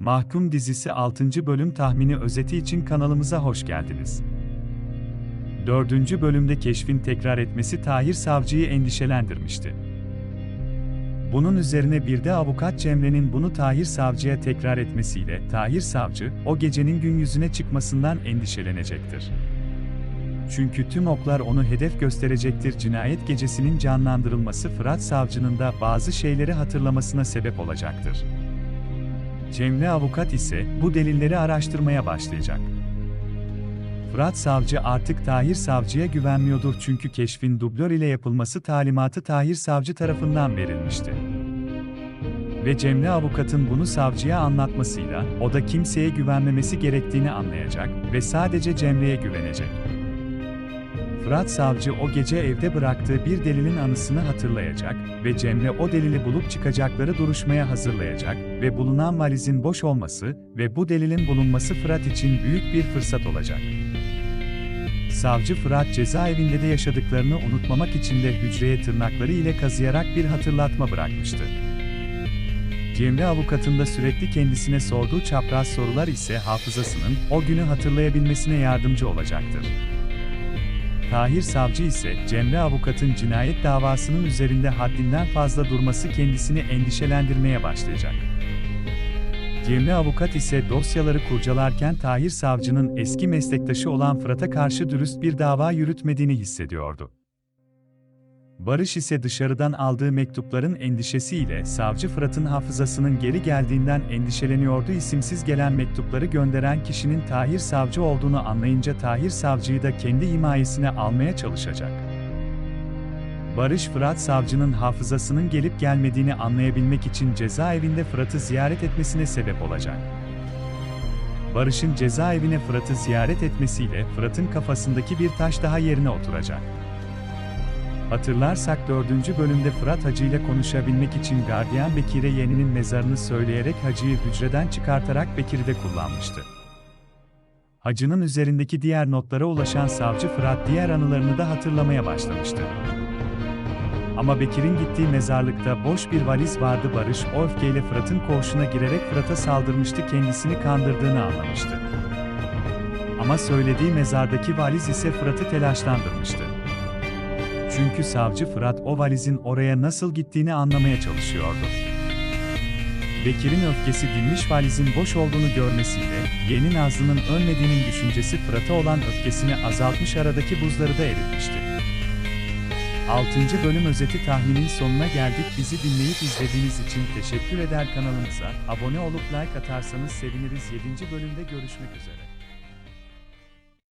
Mahkum dizisi 6. bölüm tahmini özeti için kanalımıza hoş geldiniz. 4. bölümde keşfin tekrar etmesi Tahir Savcı'yı endişelendirmişti. Bunun üzerine bir de avukat Cemre'nin bunu Tahir Savcı'ya tekrar etmesiyle Tahir Savcı, o gecenin gün yüzüne çıkmasından endişelenecektir. Çünkü tüm oklar onu hedef gösterecektir. Cinayet gecesinin canlandırılması Fırat Savcı'nın da bazı şeyleri hatırlamasına sebep olacaktır. Cemre avukat ise bu delilleri araştırmaya başlayacak. Fırat Savcı artık Tahir Savcı'ya güvenmiyordur çünkü keşfin dublör ile yapılması talimatı Tahir Savcı tarafından verilmişti. Ve Cemre avukatın bunu savcıya anlatmasıyla o da kimseye güvenmemesi gerektiğini anlayacak ve sadece Cemre'ye güvenecek. Fırat Savcı o gece evde bıraktığı bir delilin anısını hatırlayacak ve Cemre o delili bulup çıkacakları duruşmaya hazırlayacak ve bulunan valizin boş olması ve bu delilin bulunması Fırat için büyük bir fırsat olacak. Savcı Fırat cezaevinde de yaşadıklarını unutmamak için de hücreye tırnakları ile kazıyarak bir hatırlatma bırakmıştı. Cemre avukatın da sürekli kendisine sorduğu çapraz sorular ise hafızasının o günü hatırlayabilmesine yardımcı olacaktır. Tahir Savcı ise Cemre avukatın cinayet davasının üzerinde haddinden fazla durması kendisini endişelendirmeye başlayacak. Cemre avukat ise dosyaları kurcalarken Tahir Savcı'nın eski meslektaşı olan Fırat'a karşı dürüst bir dava yürütmediğini hissediyordu. Barış ise dışarıdan aldığı mektupların endişesiyle savcı Fırat'ın hafızasının geri geldiğinden endişeleniyordu. İsimsiz gelen mektupları gönderen kişinin Tahir Savcı olduğunu anlayınca Tahir Savcı'yı da kendi himayesine almaya çalışacak. Barış Fırat Savcı'nın hafızasının gelip gelmediğini anlayabilmek için cezaevinde Fırat'ı ziyaret etmesine sebep olacak. Barış'ın cezaevine Fırat'ı ziyaret etmesiyle Fırat'ın kafasındaki bir taş daha yerine oturacak. Hatırlarsak 4. bölümde Fırat Hacı ile konuşabilmek için gardiyan Bekir'e yeğeninin mezarını söyleyerek Hacı'yı hücreden çıkartarak Bekir'i de kullanmıştı. Hacı'nın üzerindeki diğer notlara ulaşan savcı Fırat diğer anılarını da hatırlamaya başlamıştı. Ama Bekir'in gittiği mezarlıkta boş bir valiz vardı Barış o öfkeyle Fırat'ın koğuşuna girerek Fırat'a saldırmıştı kendisini kandırdığını anlamıştı. Ama söylediği mezardaki valiz ise Fırat'ı telaşlandırmıştı. Çünkü savcı Fırat o valizin oraya nasıl gittiğini anlamaya çalışıyordu. Bekir'in öfkesi dinmiş valizin boş olduğunu görmesiyle, yeğeni Nazlı'nın ölmediğinin düşüncesi Fırat'a olan öfkesini azaltmış aradaki buzları da eritmişti. 6. bölüm özeti tahminin sonuna geldik. Bizi dinleyip izlediğiniz için teşekkür eder kanalımıza abone olup like atarsanız seviniriz. 7. bölümde görüşmek üzere.